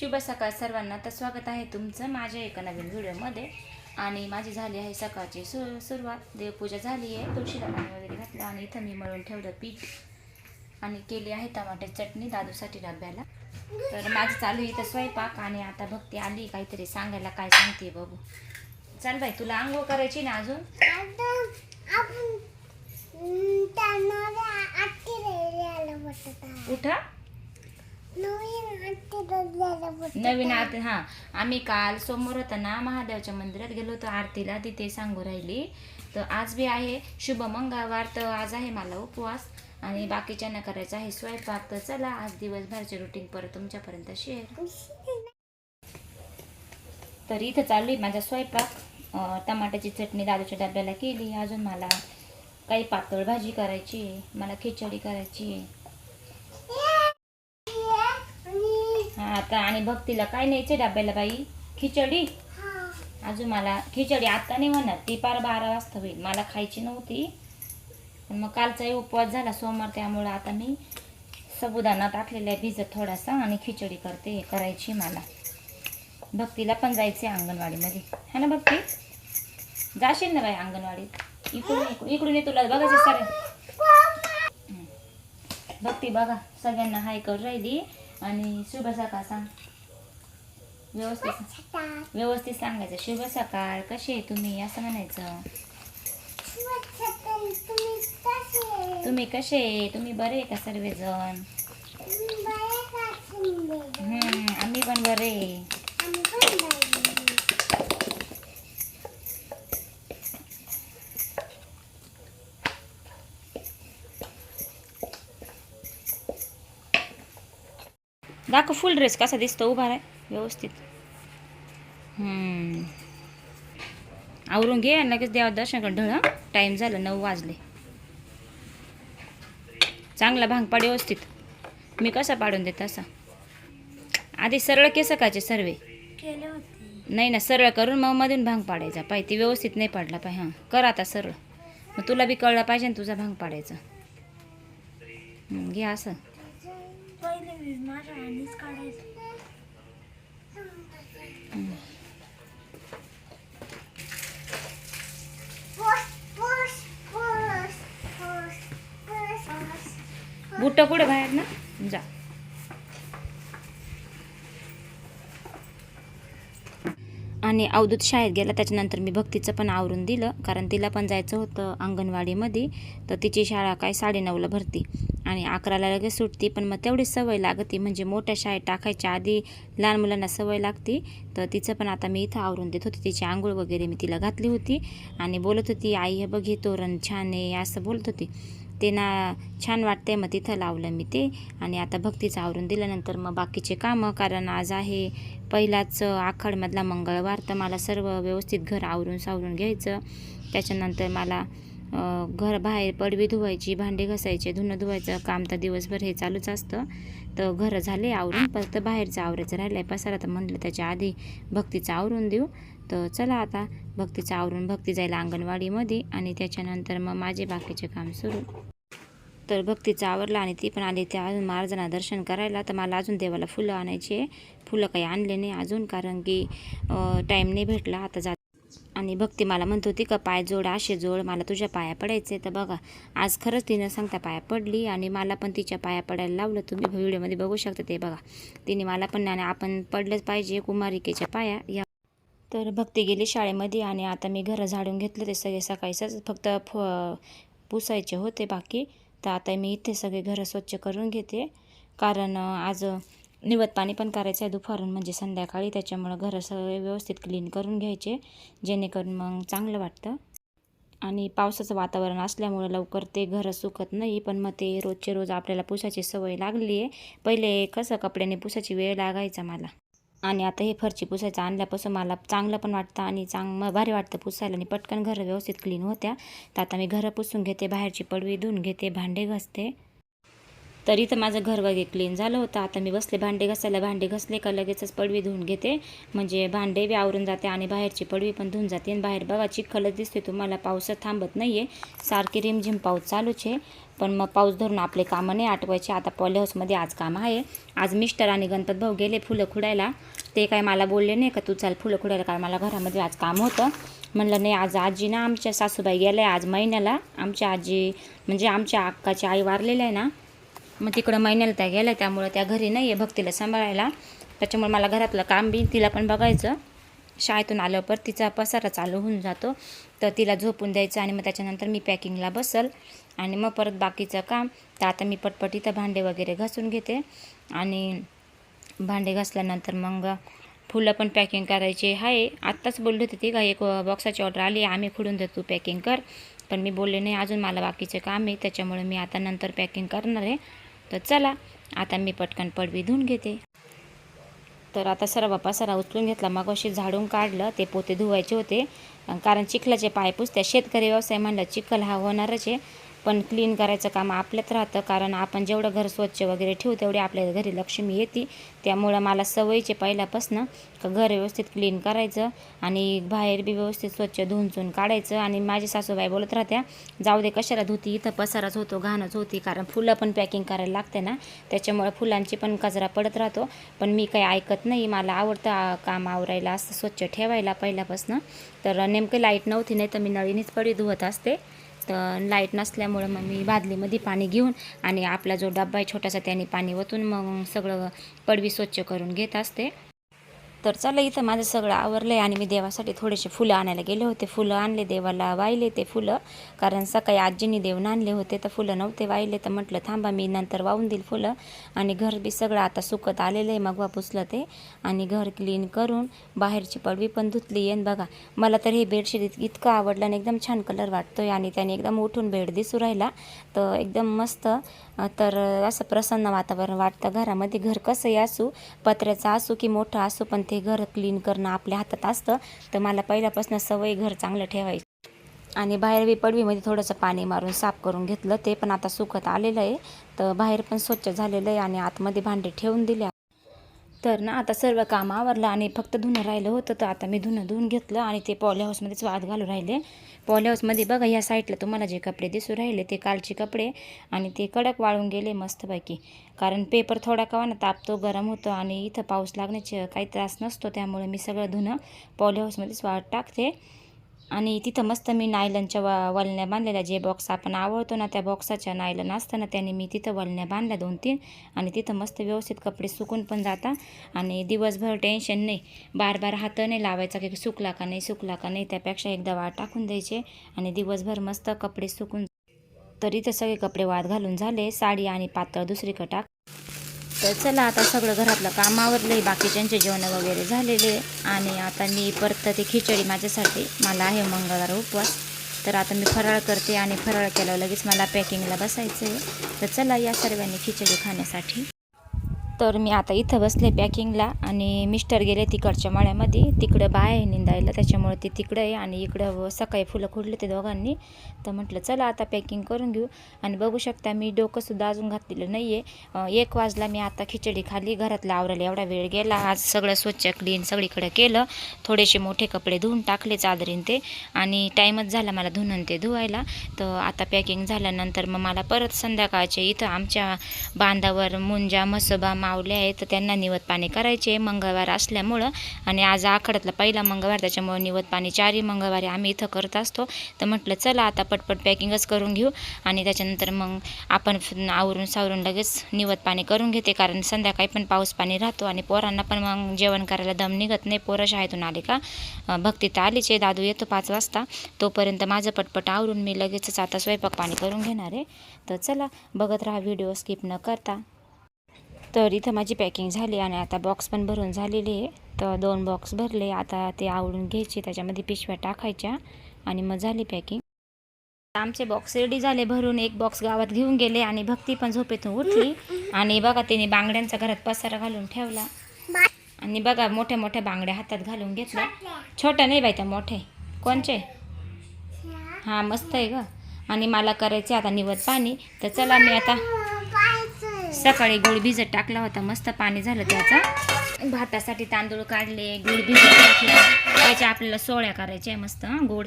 शुभ सकाळ सर्वांना. तर स्वागत आहे तुमचं माझ्या एका नवीन व्हिडिओमध्ये. आणि माझी झाली आहे सकाळची सु सुरुवात. देवपूजा झाली आहे. तुळशीला पाणी वगैरे घातलं आणि इथं मी मळून ठेवलं पीठ. आणि केली आहे टमाट्याची चटणी दादूसाठी डब्याला. तर माझं चालू आहे इथं स्वयंपाक आणि आता भक्ती आली. काहीतरी सांगायला काय सांगते बघू. चल बाई तुला आंघोळ करायची ना अजून? उठा नवीन आरती हां. आम्ही काल समोर होता ना महादेवाच्या मंदिरात गेलो होतो आरतीला तिथे सांगू राहिली. तर आज बी आहे शुभ मंगळवार. तर आज आहे मला उपवास आणि बाकीच्यांना करायचं आहे स्वयंपाक. तर चला आज दिवसभरचे रुटीन परत तुमच्यापर्यंत शेअर तर इथं चालू आहे माझा स्वयंपाक. टमाट्याची चटणी दादूच्या डब्याला केली. अजून मला काही पातळ भाजी करायची आहे मला खिचडी करायची आहे हा आता आणि भक्तीला काय न्यायचे डब्याला बाई. खिचडी? अजून मला खिचडी आता नाही म्हणत. ती पार बारा वाजता होईल. मला खायची नव्हती. पण मग कालचाही उपवास झाला सोमवार त्यामुळं आता मी साबुदाणा टाकलेला आहे भिजत थोडासा आणि खिचडी करते. करायची मला. भक्तीला पण जायचे अंगणवाडीमध्ये. है ना भक्ती जाशील ना बाई अंगणवाडीत? इकडून इकडून ये तुला बघायचे सारे हं. भक्ती बघा. सगळ्यांना हाय कर राहिली. आणि शुभ सकाळ सांग. व्यवस्थित. व्यवस्थित सांगायचं. शुभ सकाळ. कसे आहे तुम्ही? असं म्हणायचं. तुम्ही कसे तुम्ही बरे का सर्वजण? हम्म, आम्ही पण बरे आहे. दाखव फुल ड्रेस कसा दिसतो उभा आहे व्यवस्थित. आवरून घे आणि लगेच देवा दर्शन कर ढळ टाईम झालं नऊ वाजले. चांगला भांग पाड व्यवस्थित. मी कसा पाडून देत तसा? आधी सरळ केस काचे सर्वे नाही ना सरळ करून मग मधून भांग पाडायचा. पाय ती व्यवस्थित नाही पाडला पाय हां? कर आता सरळ. मग तुला बी कळला पाहिजे ना तुझा भांग पाडायचा. घे असं. बुट्ट कुठे बाहेर ना. जा. आणि अवधूत शाळेत गेला त्याच्यानंतर मी भक्तीचं पण आवरून दिलं कारण तिला पण जायचं होतं अंगणवाडीमध्ये तर तिची शाळा काय साडेनऊला भरती. आणि अकराला लगेच सुटती पण मग तेवढी सवय लागती. म्हणजे मोठ्या शाळेत टाकायच्या आधी लहान मुलांना सवय लागती. तर तिचं पण आता मी इथं आवरून देत होती. तिची आंघोळ वगैरे मी तिला घातली होती आणि बोलत होती आई हे बघ हे तोरण छान आहे असं बोलत होती. ते ना छान वाटते मग तिथं लावलं मी ते. आणि आता भक्तीचं आवरून दिल्यानंतर मग बाकीचे कामं कारण आज आहे पहिलाच आखाडमधला मंगळवार तर मला सर्व व्यवस्थित घर आवरून सावरून घ्यायचं. त्याच्यानंतर मला घर बाहेर पडवी धुवायची भांडे घासायचे धुणं धुवायचं काम तर दिवसभर हे चालूच असतं. तर घरं झाले आवरून फक्त बाहेरचं आवरायचं राहिलं आहे पसारा तर म्हणलं त्याच्या आधी भक्तीचं आवरून देऊ. तर चला आता भक्तीचं आवरून भक्ती जायला अंगणवाडीमध्ये आणि त्याच्यानंतर मग माझे बाकीचे काम सुरू. तर भक्तीचं आवरला आणि ती पण आली. त्या अजून महाराजांना दर्शन करायला. तर मला अजून देवाला फुलं आणायची आहे. फुलं काही आणले नाही अजून कारण की टाईम नाही भेटला. आता जात आणि भक्ती मला म्हणत होती का पाय जोड असे जोड मला तुझ्या पाया पडायचे तर बघा आज खरंच तिनं सांगता पाया पडली आणि मला पण तिच्या पाया पडायला लावलं. तुम्ही व्हिडिओमध्ये बघू शकता ते बघा. तिने मला पण आणि आपण पडलंच पाहिजे कुमारिकेच्या पाया. या तर भक्ती गेली शाळेमध्ये आणि आता मी घरं झाडून घेतलं ते सगळे सकाळीच. फक्त फ पुसायचे होते बाकी. तर आता मी इथे सगळे घरं स्वच्छ करून घेते. कारण आज निवत पाणी पण करायचं आहे दुपारून म्हणजे संध्याकाळी. त्याच्यामुळं घरं सगळे व्यवस्थित क्लीन करून घ्यायचे जेणेकरून मग चांगलं वाटतं. आणि पावसाचं वातावरण असल्यामुळं लवकर ते घरं सुकत नाही पण मग ते रोजचे रोज आपल्याला पुसायची सवय लागली आहे. पहिले कसं कपड्याने पुसायची वेळ लागायचा मला. आणि आता हे फरची पुसायचं आणल्यापासून मला चांगलं पण वाटतं आणि चांग म भारी वाटतं पुसायला. आणि पटकन घरं व्यवस्थित क्लीन होत्या. तर आता मी घरं पुसून घेते बाहेरची पडवी धुवून घेते भांडे घासते. तरी तर माझं घर वगैरे क्लीन झालं होतं. आता मी बसले भांडे घासायला. भांडे घासले का लगेचच पडवी धुवून घेते. म्हणजे भांडे बी आवरून जाते आणि बाहेरची पडवी पण धुवून जाते. आणि बाहेर बघा चिखलच दिसते तुम्हाला. पाऊस थांबत नाही आहे सारखी रिमझिम पाऊस चालूच आहे. पण मग पाऊस धरून आपले कामं नाही आठवायचे आता पॉली हाऊसमध्ये आज काम आहे. आज मिस्टर आणि गणपत भाऊ गेले फुलं खुडायला. ते काय मला बोलले नाही का तू चाल फुलं खुडायला काय मला घरामध्ये आज काम होतं. म्हणलं नाही आज आजी ना आमच्या सासूबाई गेल्या. आज महिन्याला आमच्या आजी म्हणजे आमच्या अक्काची आई वारलेली आहे ना. मग तिकडं महिन्याला त्या गेल्या त्यामुळं त्या घरी नाही आहे भक्तीला सांभाळायला. त्याच्यामुळे मला घरातलं काम बी तिला पण बघायचं. शाळेतून आल्यावर परत तिचा पसारा चालू होऊन जातो. तर तिला झोपून द्यायचं आणि मग त्याच्यानंतर मी पॅकिंगला बसल. आणि मग परत बाकीचं काम. तर आता मी पटपट इथं भांडे वगैरे घासून घेते. आणि भांडे घासल्यानंतर मग फुलं पण पॅकिंग करायची आहे. आत्ताच बोलली होती ती का एक बॉक्साची ऑर्डर आली आम्ही खुडून देतो पॅकिंग कर. पण मी बोलले नाही अजून मला बाकीचे काम आहे. त्याच्यामुळे मी आता नंतर पॅकिंग करणार आहे. तर चला आता मी पटकन पडवी धुवून घेते. तर आता सर्व पसारा उचलून घेतला. मग अशी झाडून काढलं ते पोते धुवायचे होते. कारण चिखलाचे पाय त्या शेतकरी व्यवसाय म्हणलं चिखल हा होणारच आहे. पण क्लीन करायचं काम आपल्यात राहतं. कारण आपण जेवढं घर स्वच्छ वगैरे ठेवू तेवढी आपल्या घरी लक्ष्मी येते. त्यामुळं मला सवयीचे पहिल्यापासनं का घर व्यवस्थित क्लीन करायचं आणि बाहेर बी व्यवस्थित स्वच्छ धुवून चुन काढायचं. आणि माझी सासूबाई बोलत राहत्या जाऊ दे कशाला धुती? इथं पसाराच होतो घाणच होती. कारण फुलं पण पॅकिंग करायला लागते ना. त्याच्यामुळं फुलांची पण कचरा पडत राहतो. पण मी काही ऐकत नाही. मला आवडतं काम आवरायला असं स्वच्छ ठेवायला पहिल्यापासनं. तर नेमकं लाइट नव्हती नाही तर मी नळीनीच पडी धुवत असते. लाइट नसल्यामुळं मग मी बादलीमध्ये पाणी घेऊन आणि आपला जो डब्बा आहे छोटासा त्याने पाणी ओतून मग सगळं पडवी स्वच्छ करून घेत असते. तर चला इथं माझं सगळं आवरलं आहे आणि मी देवासाठी थोडेसे फुलं आणायला गेले होते. फुलं आणले देवाला वाहिले ते फुलं. कारण सकाळी आजींनी देऊन आणले होते तर फुलं नव्हते वाहिले. तर म्हटलं थांबा मी नंतर वाहून देईल फुलं. आणि घर बी सगळं आता सुकत आलेलं आहे मगवा पुसलं ते. आणि घर क्लीन करून बाहेरची पडवी पण धुतली आहे. बघा मला तर हे बेडशीट इतकं आवडलं आणि एकदम छान कलर वाटतोय. आणि त्याने एकदम उठून बेड दिसू राहिला. तर एकदम मस्त तर असं प्रसन्न वातावरण वाटतं. घरामध्ये घर कसंही असू पत्र्याचं असू की मोठं असू पण ते घर क्लीन करणं आपल्या हातात असतं तर मला पहिल्यापासून सवय घर चांगलं ठेवायची. आणि बाहेर बी पडवीमध्ये थोडंसं पाणी मारून साफ करून घेतलं ते पण आता सुकत आलेलं आहे. तर बाहेर पण स्वच्छ झालेलं आहे आणि आतमध्ये भांडे ठेवून दिले तर ना आता सर्व काम आवरलं आणि फक्त धुणं राहिलं होतं तर आता मी धुणं धुवून घेतलं आणि ते पॉली हाऊसमध्येच वाद घालू राहिले. पॉली हाऊसमध्ये बघा या साईडला तुम्हाला जे कपडे दिसू राहिले ते कालचे कपडे आणि ते कडक वाळून गेले मस्तपैकी. कारण पेपर थोडा कवा ना तापतो गरम होतं आणि इथं पाऊस लागण्याचे काही त्रास नसतो त्यामुळे मी सगळं धुणं पॉली हाऊसमध्येच वाद टाकते. आणि तिथं मस्त मी नायलनच्या वा वलण्या बांधलेल्या जे बॉक्स आपण आवडतो ना त्या बॉक्साच्या नायलन असताना त्याने मी तिथं वलण्या बांधल्या दोन तीन आणि तिथं मस्त व्यवस्थित कपडे सुकून पण जातात आणि दिवसभर टेन्शन नाही. बार बार हात नाही लावायचा की सुकला का नाही सुकला का नाही त्यापेक्षा एकदा वाट टाकून द्यायचे. आणि दिवसभर मस्त कपडे सुकून तर सगळे कपडे वाद घालून झाले. साडी आणि पातळ दुसरीकडे टाक तर चला आता सगळं घरातलं काम आवरलं बाकीच्यांचे जेवण वगैरे झालेले आणि आता मी परत ते खिचडी माझ्यासाठी मला आहे मंगळवार उपवास. तर आता मी फराळ करते आणि फराळ केल्यावर लगेच मला पॅकिंगला बसायचं आहे तर चला या सर्वांनी खिचडी खाण्यासाठी. तर मी आता इथं बसले पॅकिंगला आणि मिस्टर गेले तिकडच्या मळ्यामध्ये. तिकडं बाय आहे निंदायला त्याच्यामुळे ते तिकडं आहे आणि इकडं सकाळी फुलं खुडले ते दोघांनी. तर म्हटलं चला आता पॅकिंग करून घेऊ. आणि बघू शकता मी डोकंसुद्धा अजून घातलेलं नाही आहे एक वाजला मी आता खिचडी खाली घरातलं आवरायला एवढा वेळ गेला. आज सगळं स्वच्छ क्लीन सगळीकडे केलं. थोडेसे मोठे कपडे धुवून टाकले चादरीन ते. आणि टाईमच झाला मला धुणं ते धुवायला. तर आता पॅकिंग झाल्यानंतर मग मला परत संध्याकाळचे इथं आमच्या बांधावर मुंजा म्हसोबा मावले आहेत तर त्यांना निवत पाणी करायचे मंगळवार असल्यामुळं. आणि आज आखड्यातला पहिला मंगळवार त्याच्यामुळं निवत पाणी चारही मंगळवारी आम्ही इथं करत असतो. तर म्हटलं चला आता पटपट पॅकिंगच करून घेऊ. आणि त्याच्यानंतर मग आपण आवरून सावरून लगेच निवत पाणी करून घेते कारण संध्याकाळी पण पाऊस पाणी राहतो आणि पोरांना पण मग जेवण करायला दम निघत नाही. पोरं शाळेतून आले का? भक्ती तर आलीच आहे. दादू येतो पाच वाजता. तोपर्यंत माझं पटपट आवरून मी लगेचच आता स्वयंपाक पाणी करून घेणार आहे. तर चला बघत राहा व्हिडिओ स्किप न करता. तर इथं माझी पॅकिंग झाली आणि आता बॉक्स पण भरून झालेले आहे. तर दोन बॉक्स भरले. आता ते आवडून घ्यायचे त्याच्यामध्ये पिशव्या टाकायच्या आणि मग झाली पॅकिंग. आमचे बॉक्स रेडी झाले भरून. एक बॉक्स गावात घेऊन गेले आणि भक्ती पण झोपेतून उठली. आणि बघा तिने बांगड्यांचा घरात पसारा घालून ठेवला. आणि बघा मोठ्या मोठ्या बांगड्या हातात घालून घेतल्या. छोट्या नाही बाई त्या मोठे कोणचे? हां मस्त आहे ग. आणि मला करायचे आता निवत पाणी. तर चला मी आता सकाळी गुळ भिजत टाकला होता. मस्त पाणी झालं त्याचं. भातासाठी तांदूळ काढले गुळ भिजत टाकला. त्याच्या आपल्याला सोळ्या करायच्या मस्त गोड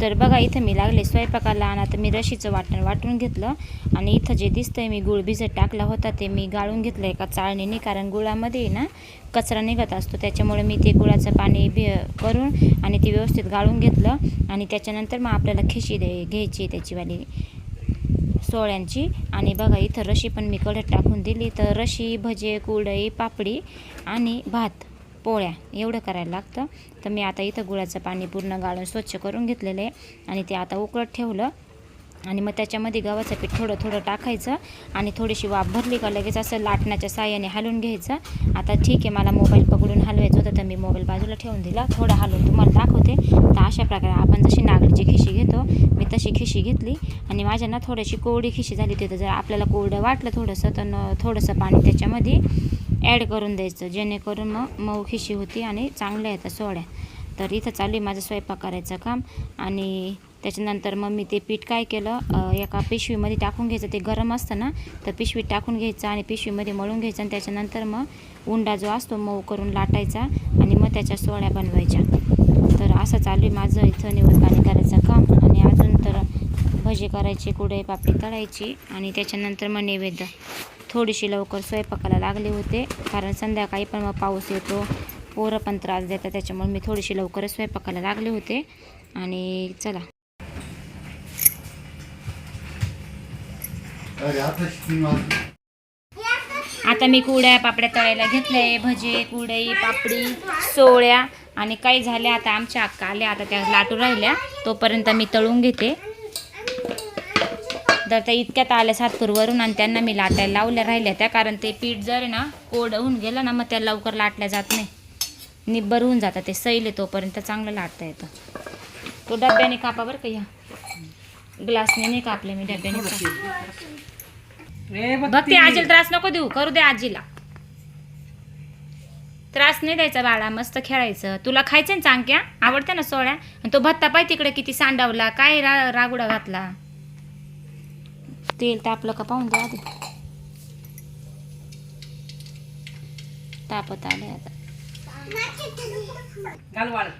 तर बघा इथं मी लागले स्वयंपाकाला आणि आता मी रशीचं वाटण वाटून घेतलं. आणि इथं जे दिसतंय मी गुळ भिजत टाकला होता ते मी गाळून घेतलं एका चाळणीने. कारण गुळामध्ये ना कचरा निघत असतो. त्याच्यामुळे मी ते गुळाचं पाणी भि करून आणि ते व्यवस्थित गाळून घेतलं. आणि त्याच्यानंतर मग आपल्याला खिशी दे घ्यायची त्याचीवाली. सोळ्यांची. आणि बघा इथं रशी पण मी कढत टाकून दिली. तर रशी भजे कुरडई पापडी आणि भात पोळ्या एवढं करायला लागतं. तर मी आता इथं गुळाचं पाणी पूर्ण गाळून स्वच्छ करून घेतलेलं आहे. आणि ते आता उकळत ठेवलं. आणि मग त्याच्यामध्ये गव्हाचं पीठ थोडं थोडं टाकायचं आणि थोडीशी वाफ भरली का लगेच असं लाटण्याच्या साह्याने हलवून घ्यायचं. आता ठीक आहे मला मोबाईल पकडून हलवायचं होतं तर मी मोबाईल बाजूला ठेवून दिला. थोडं हलवून तुम्हाला दाखवते. तर अशा प्रकारे आपण जशी नागलीची खिशी घेतो मी तशी खिशी घेतली. आणि माझ्या ना थोडीशी कोरडी खिशी झाली तिथं जर आपल्याला कोरडं वाटलं थोडंसं तर न- थोडंसं पाणी त्याच्यामध्ये ॲड करून द्यायचं. जेणेकरून मग मऊ खिशी होती आणि चांगल्या येतात सोड्या. तर इथं चालू आहे माझं स्वयंपाक करायचं काम. आणि त्याच्यानंतर मग मी ते पीठ काय केलं एका पिशवीमध्ये टाकून घ्यायचं. ते गरम असतं ना तर पिशवीत टाकून घ्यायचं आणि पिशवीमध्ये मळून घ्यायचं आणि त्याच्यानंतर मग उंडा जो असतो मऊ करून लाटायचा आणि मग त्याच्या सोळ्या बनवायच्या. तर असं चालू आहे माझं इथं निवड पाणी करायचं काम. आणि अजून तर भजी करायची कुडे पापडी तळायची आणि त्याच्यानंतर मग नैवेद्य. थोडीशी लवकर स्वयंपाकाला लागले होते कारण संध्याकाळी पण मग पाऊस येतो पोरं पण त्रास देतात त्याच्यामुळे मी थोडीशी लवकरच स्वयंपाकाला लागले होते. आणि चला. आता मी कुड्या पापड्या तळायला घेतल्या भजे कुडई पापडी सोळ्या आणि काही झाल्या आता आमच्या अक्का आल्या आता त्या लाटू राहिल्या तोपर्यंत मी तळून घेते. तर त्या इतक्यात आल्या सातपूरवरून आणि त्यांना मी लाटायला लावल्या राहिल्या त्या कारण ते पीठ जर आहे ना कोड होऊन गेलं ना मग त्या लवकर लाटल्या जात नाही. निब्बर होऊन जातं ते सैले तोपर्यंत चांगलं लाटता येतं. तो डब्याने कापा बरं का ह्या ग्लासने नाही कापले मी डब्याने काप. भक्ती. आजीला त्रास नको देऊ करू दे आजीला. त्रास नाही द्यायचा बाळा मस्त खेळायचं. तुला खायचं ना चांक्या आवडतं ना सोळ्या आणि तो भत्ता पाय तिकडे किती सांडावला काय रा रागुडा घातला? तेल तापलं का पाहून द्या आधी तापत आले आता.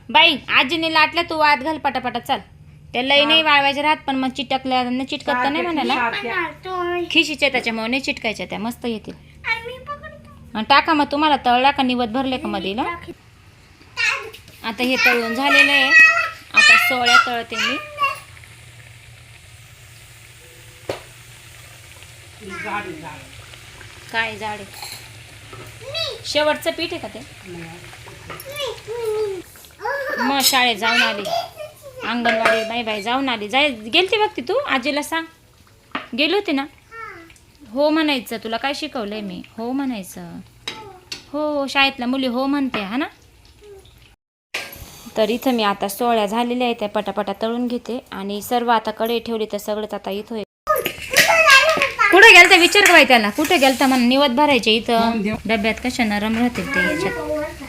बाई आजीने लाटल्या तू वाद घाल पटापटा चल. त्या लई नाही वाळवायच्या राहत पण मग चिटकल्या चिटकत तर नाही म्हणाला. खिशीच्या त्याच्यामुळे नाही चिटकायच्या त्या मस्त येतील. आणि टाका मग तुम्हाला तळला का निवत भरले का मध्ये आता हे तळून झालेलं आहे. आता सोळ्या तळते मी. काय जाड आहे शेवटचं पीठ आहे का ते? मग शाळेत जाऊन आली. अंगणवाडी बाई बाई जाऊन आली. जाय गेलती बघ ती तू? आजीला सांग. गेली होती ना? हो म्हणायचं. तुला काय शिकवलंय मी? हो म्हणायचं. हो शाळेतल्या मुली हो म्हणते हा ना? तर इथं मी आता सोळ्या झालेल्या आहेत त्या पटापटा तळून घेते. आणि सर्व आता कडे ठेवली तर सगळंच आता इथं. कुठे गेलता? विचार का बाई त्याला. कुठे गेलता? म्हणून निवत भरायचे इथं. डब्यात कशा नरम राहतील ते याच्यात?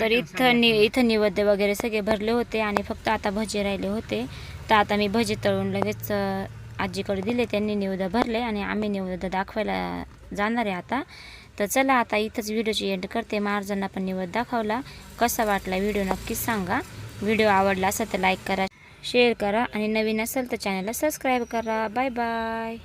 तर इथं नि इथं निवेद्य वगैरे सगळे भरले होते आणि फक्त आता भजे राहिले होते. तर आता मी भजे तळून लगेच आजीकडे दिले. त्यांनी निवेद्य भरले आणि आम्ही निवेद्य दाखवायला जाणार आहे आता. तर चला आता इथंच व्हिडिओची एंड करते. महाराजांना पण निवेद्य दाखवला. कसा वाटला व्हिडिओ नक्कीच सांगा. व्हिडिओ आवडला असेल तर लाईक करा शेअर करा आणि नवीन असेल तर चॅनलला सबस्क्राईब करा. Bye bye